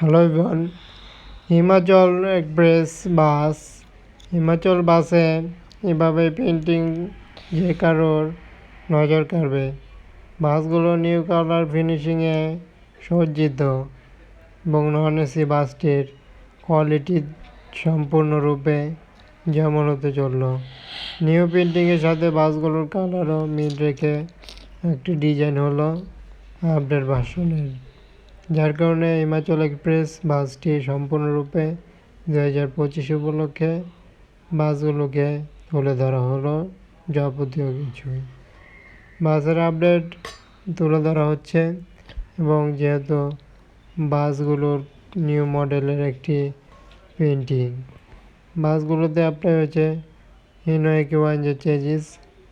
Hello everyone Himachal express bus Himachal বাসে এভাবে painting যে কারোর নজর কাড়বে। বাসগুলো নিউ কালার ফিনিশিংয়ে সজ্জিত এবং নন এসি বাসটির কোয়ালিটি সম্পূর্ণরূপে যেমন হতে চলল। নিউ পেন্টিংয়ের সাথে বাসগুলোর কালারও মিল রেখে একটি ডিজাইন হলো আপডেট ভার্সনের যার কারণে হিমাচল এক্সপ্রেস বাসটি সম্পূর্ণরূপে দু হাজার পঁচিশ উপলক্ষে বাসগুলোকে তুলে ধরা হলো যাবতীয় কিছুই। বাসের আপডেট তুলে ধরা হচ্ছে এবং যেহেতু বাসগুলোর নিউ মডেলের একটি পেন্টিং বাসগুলোতে অ্যাপ্লাই হয়েছে হিনো একে ওয়ান যে চেজিস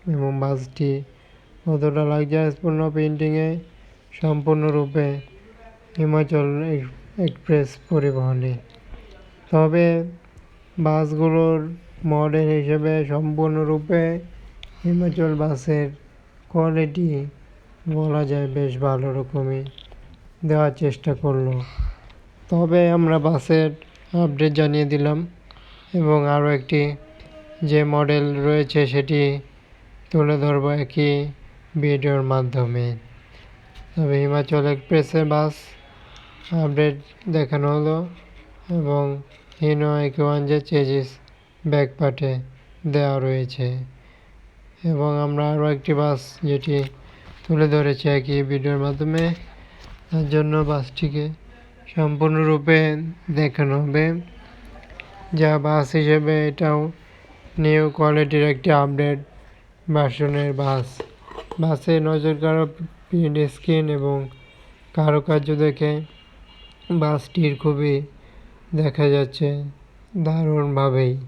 এবং বাসটি কতটা লাক্সারিয়াসপূর্ণ পেন্টিংয়ে সম্পূর্ণরূপে হিমাচল এক্সপ্রেস পরিবহনে। তবে বাসগুলোর মডেল হিসেবে সম্পূর্ণরূপে হিমাচল বাসের কোয়ালিটি বলা যায় বেশ ভালো রকমই দেওয়ার চেষ্টা করল। তবে আমরা বাসের আপডেট জানিয়ে দিলাম এবং আরও একটি যে মডেল রয়েছে সেটি তুলে ধরবো একই ভিডিওর মাধ্যমে। তবে হিমাচল এক্সপ্রেসের বাস আপডেট দেখানো হলো এবং হিনো ওয়ান যে চেজিস ব্যাক পার্টে দেওয়া রয়েছে। এবং আমরা আরও একটি বাস যেটি তুলে ধরেছি একই ভিডিওর মাধ্যমে, তার জন্য বাসটিকে সম্পূর্ণরূপে দেখানো হবে। যা বাস হিসেবে এটাও নিউ কোয়ালিটির একটি আপডেট ভার্সনের বাস। বাসে নজর কারও প্রিন্ট স্ক্রিন এবং কারুকার্য দেখে বাসটির খুবই দেখা যাচ্ছে দারুণভাবেই।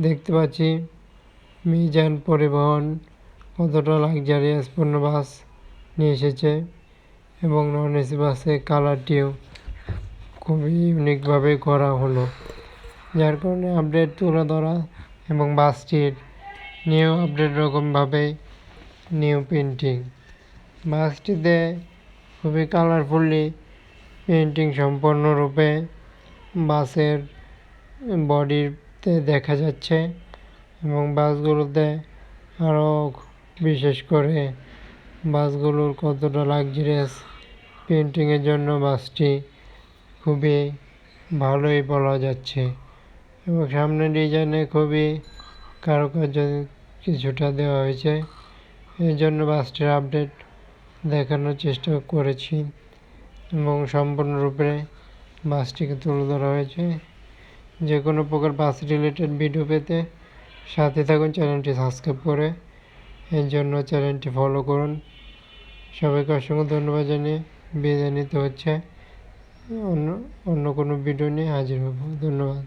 দেখতে পাচ্ছি মিজান পরিবহন কতটা লাক্সারিয়াসপূর্ণ বাস নিয়ে এসেছে এবং নন এসি বাসে কালারটিও খুবই ইউনিকভাবে করা হলো। যার কারণে আপডেট তুলে ধরা এবং বাসটির নিউ আপডেট রকমভাবে নিউ পেন্টিং বাসটিতে খুবই কালারফুলি পেন্টিং সম্পূর্ণরূপে বাসের বডিতে দেখা যাচ্ছে এবং বাসগুলোতে আরও বিশেষ করে বাসগুলোর কতটা লাক্সারিয়াস পেন্টিংয়ের জন্য বাসটি খুবই ভালোই বলা যাচ্ছে এবং সামনে ডিজাইনে খুবই কারুকার্য কিছুটা দেওয়া হয়েছে। এই জন্য বাসটির আপডেট দেখানোর চেষ্টা করেছি। এবং সম্পূর্ণরূপে বাসটিকে তুলে ধরা হয়েছে। যে কোনো প্রকার বাস রিলেটেড ভিডিও পেতে সাথে থাকুন, চ্যানেলটি সাবস্ক্রাইব করে এর জন্য চ্যানেলটি ফলো করুন। সবাইকে অসংখ্য ধন্যবাদ জানিয়ে বিদায় নিতে হচ্ছে। অন্য অন্য কোনো ভিডিও নিয়ে হাজির হব। ধন্যবাদ।